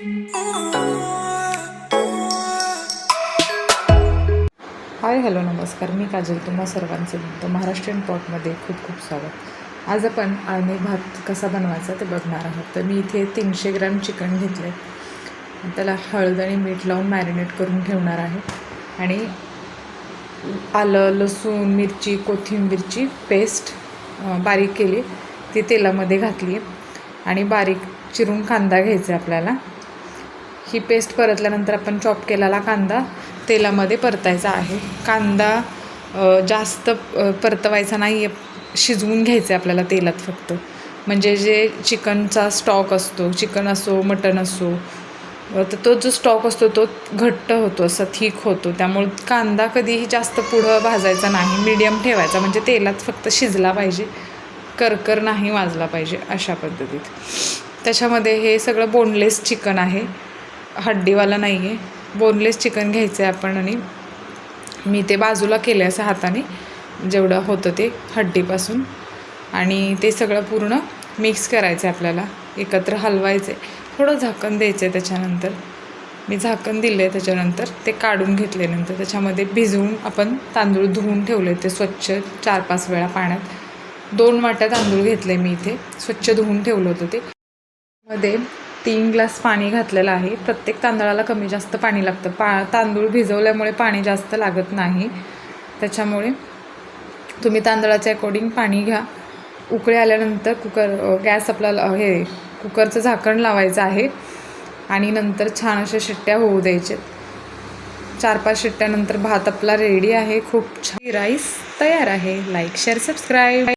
Hi hello नमस्कार. मी काजल तुम्हा सर्वांचं तुमचं महाराष्ट्रीयन पॉटमध्ये खूप खूप स्वागत. आज आपण आळणी भात कसा बनवायचा ते बघणार आहोत. तर मी इथे तीनशे ग्रॅम चिकन घेतले त्याला हळद आणि मीठ लावून मॅरिनेट करून ठेवणार आहे. आणि आलं लसूण मिरची कोथिंबीरची पेस्ट बारीक केली. ती तेलामध्ये घातली आहे आणि बारीक चिरून कांदा घ्यायचा आहे आपल्याला. ही पेस्ट परतल्यानंतर आपण चॉप केलेला कांदा तेलामध्ये परतायचा आहे. कांदा जास्त परतवायचा नाही आहे शिजवून घ्यायचं आहे आपल्याला तेलात फक्त. म्हणजे जे चिकनचा स्टॉक असतो चिकन असो मटन असो तर तो जो स्टॉक असतो तो घट्ट होतो असा थिक होतो. त्यामुळे कांदा कधीही जास्त पुढं भाजायचा नाही. मीडियम ठेवायचा. म्हणजे तेलात फक्त शिजला पाहिजे. करकर नाही वाजला पाहिजे अशा पद्धतीत. त्याच्यामध्ये हे सगळं बोनलेस चिकन आहे. हड्डीवाला नाही आहे बोनलेस चिकन घ्यायचं आहे आपण आणि मी ते बाजूला केलं असं हाताने जेवढं होतं ते हड्डीपासून. आणि ते सगळं पूर्ण मिक्स करायचं आहे आपल्याला एकत्र हलवायचं आहे थोडं झाकण द्यायचं आहे त्याच्यानंतर. मी झाकण दिलं आहे त्याच्यानंतर ते काढून घेतल्यानंतर त्याच्यामध्ये भिजवून आपण तांदूळ धुवून ठेवले ते स्वच्छ चार पाच वेळा पाण्यात. दोन वाट्या तांदूळ घेतले मी इथे स्वच्छ धुवून ठेवलं होतं ते. मध्ये तीन ग्लास पाणी घातलेलं आहे. प्रत्येक तांदळाला कमी जास्त पाणी लागतं. पा तांदूळ भिजवल्यामुळे पाणी जास्त लागत नाही. त्याच्यामुळे तुम्ही तांदळाच्या अकॉर्डिंग पाणी घ्या. उकळे आल्यानंतर कुकर गॅस आपला हे कुकरचं झाकण लावायचं आहे. आणि नंतर छान अशा शिट्ट्या होऊ द्यायच्या चार पाच शिट्ट्यानंतर भात आपला रेडी आहे. खूप छान. राईस तयार आहे. Like share subscribe